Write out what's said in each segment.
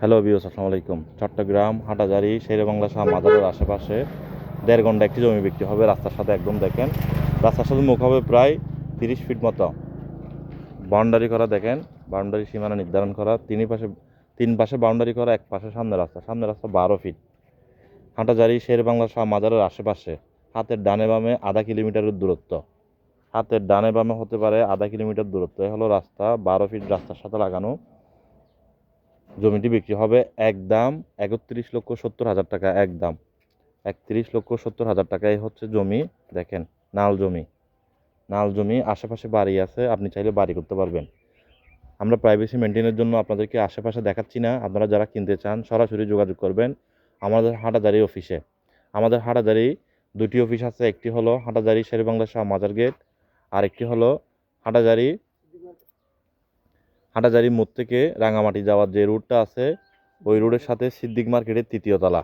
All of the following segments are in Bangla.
হ্যালো বিওস আসসালামু আলাইকুম। চট্টগ্রাম, হাটাজারি, শেরে বাংলা শাহ মাজারের আশেপাশে দেড় ঘণ্টা একটি জমি বিক্রি হবে। রাস্তার সাথে একদম দেখেন, রাস্তার সাথে মুখ হবে প্রায় তিরিশ ফিট মতো। বাউন্ডারি করা দেখেন, বাউন্ডারি সীমানা নির্ধারণ করা। তিন পাশে তিন পাশে বাউন্ডারি করা, এক পাশে সামনে রাস্তা। সামনে রাস্তা বারো ফিট হাঁটাজারি, শের বাংলা শাহ মাজারের আশেপাশে। হাতের ডানে বামে আধা কিলোমিটারের দূরত্ব। হাতের ডানে বামে হতে পারে আধা কিলোমিটার দূরত্ব। এ হলো রাস্তা, বারো ফিট রাস্তার সাথে লাগানো। জমিটি বিক্রি হবে এক দাম একত্রিশ লক্ষ সত্তর হাজার টাকা, এক দাম। একত্রিশ লক্ষ সত্তর হাজার টাকায় হচ্ছে জমি, দেখেন, নাল জমি। নাল জমি, আশেপাশে বাড়ি আছে, আপনি চাইলে বাড়ি করতে পারবেন। আমরা প্রাইভেসি মেনটেনের জন্য আপনাদেরকে আশেপাশে দেখাচ্ছি না। আপনারা যারা কিনতে চান, সরাসরি যোগাযোগ করবেন আমাদের হাটাদারি অফিসে। আমাদের হাটাদারি দুটি অফিস আছে, একটি হলো হাটাদারি শেরবাংলা শাহ মাজার গেট আর একটি হলো হাটাজারি হাটাজারি মোড় থেকে রাঙামাটি যাওয়ার যে রুটটা আছে, ওই রোডের সাথে সিদ্দিক মার্কেটের তৃতীয় তলা।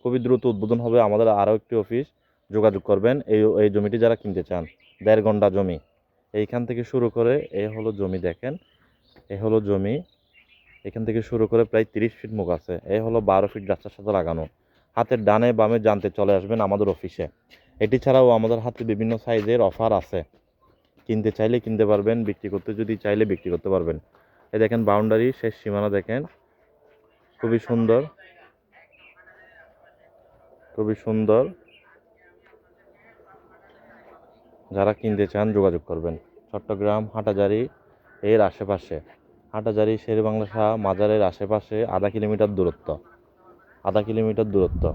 খুবই দ্রুত উদ্বোধন হবে আমাদের আরও একটি অফিস যোগাযোগ করবেন, এই এই জমিটি যারা কিনতে চান, দেড় ঘণ্টা জমি। এইখান থেকে শুরু করে এই হলো জমি দেখেন, এ হলো জমি। এখান থেকে শুরু করে প্রায় তিরিশ ফিট মুখ আছে এই হলো বারো ফিট রাস্তার সাথে লাগানো। হাতের ডানে বামে জানতে চলে আসবেন আমাদের অফিসে এটি ছাড়াও আমাদের হাতে বিভিন্ন সাইজের অফার আছে। কিনতে চাইলে কিনতে পারবেন, বিক্রি করতে যদি চাইলে বিক্রি করতে পারবেন। এই দেখেন বাউন্ডারি শেষ সীমানা দেখেন। খুবই সুন্দর। খুবই সুন্দর। যারা কিনতে চান যোগাযোগ করবেন। চট্টগ্রাম, হাটাজারি এর আশেপাশে। হাটাজারি, শেরবাংলা শাহ মাজারের আশেপাশে আধা কিলোমিটার দূরত্ব। আধা কিলোমিটার দূরত্ব।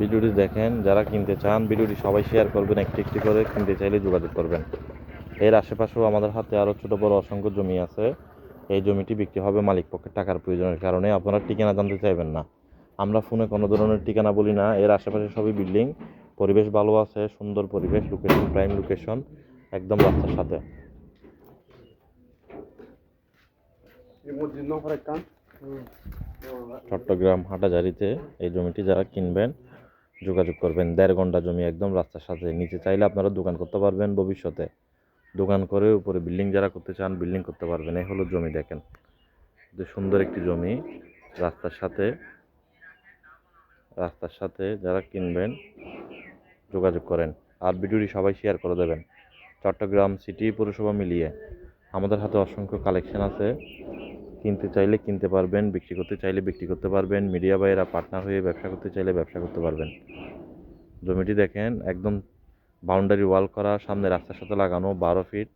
ভিডিওটি দেখেন যারা কিনতে চান ভিডিওটি সবাই শেয়ার করবেন একটি একটি করে কিনতে চাইলে যোগাযোগ করবেন। এর আশেপাশেও আমাদের হাতে আরও ছোটো বড় অসংখ্য জমি আছে। এই জমিটি বিক্রি হবে মালিক পক্ষের টাকার প্রয়োজনের কারণে। আপনারা ঠিকানা জানতে চাইবেন না। আমরা ফোনে কোনো ধরনের ঠিকানা বলি না। এর আশেপাশে সবই বিল্ডিং। পরিবেশ ভালো আছে সুন্দর পরিবেশ লোকেশন প্রাইম লোকেশন একদম রাস্তার সাথে। চট্টগ্রাম হাটাজারিতে এই জমিটি যারা কিনবেন যোগাযোগ করবেন। দেড় ঘণ্টা জমি একদম রাস্তার সাথে। নিচে চাইলে আপনারা দোকান করতে পারবেন ভবিষ্যতে। দোকান করে উপরে বিল্ডিং যারা করতে চান বিল্ডিং করতে পারবেন। এই হলো জমি দেখেন। যে সুন্দর একটি জমি। রাস্তার সাথে রাস্তার সাথে যারা কিনবেন যোগাযোগ করেন। আর ভিডিওটি সবাই শেয়ার করে দেবেন। চট্টগ্রাম সিটি পৌরসভা মিলিয়ে। আমাদের হাতে অসংখ্য কালেকশন আছে। কিনতে চাইলে কিনতে পারবেন, বিক্রি করতে চাইলে বিক্রি করতে পারবেন মিডিয়া বাইরা পার্টনার হয়ে ব্যবসা করতে চাইলে ব্যবসা করতে পারবেন। জমিটি দেখেন, একদম বাউন্ডারি ওয়াল করা, সামনে রাস্তার সাথে লাগানো, বারো ফিট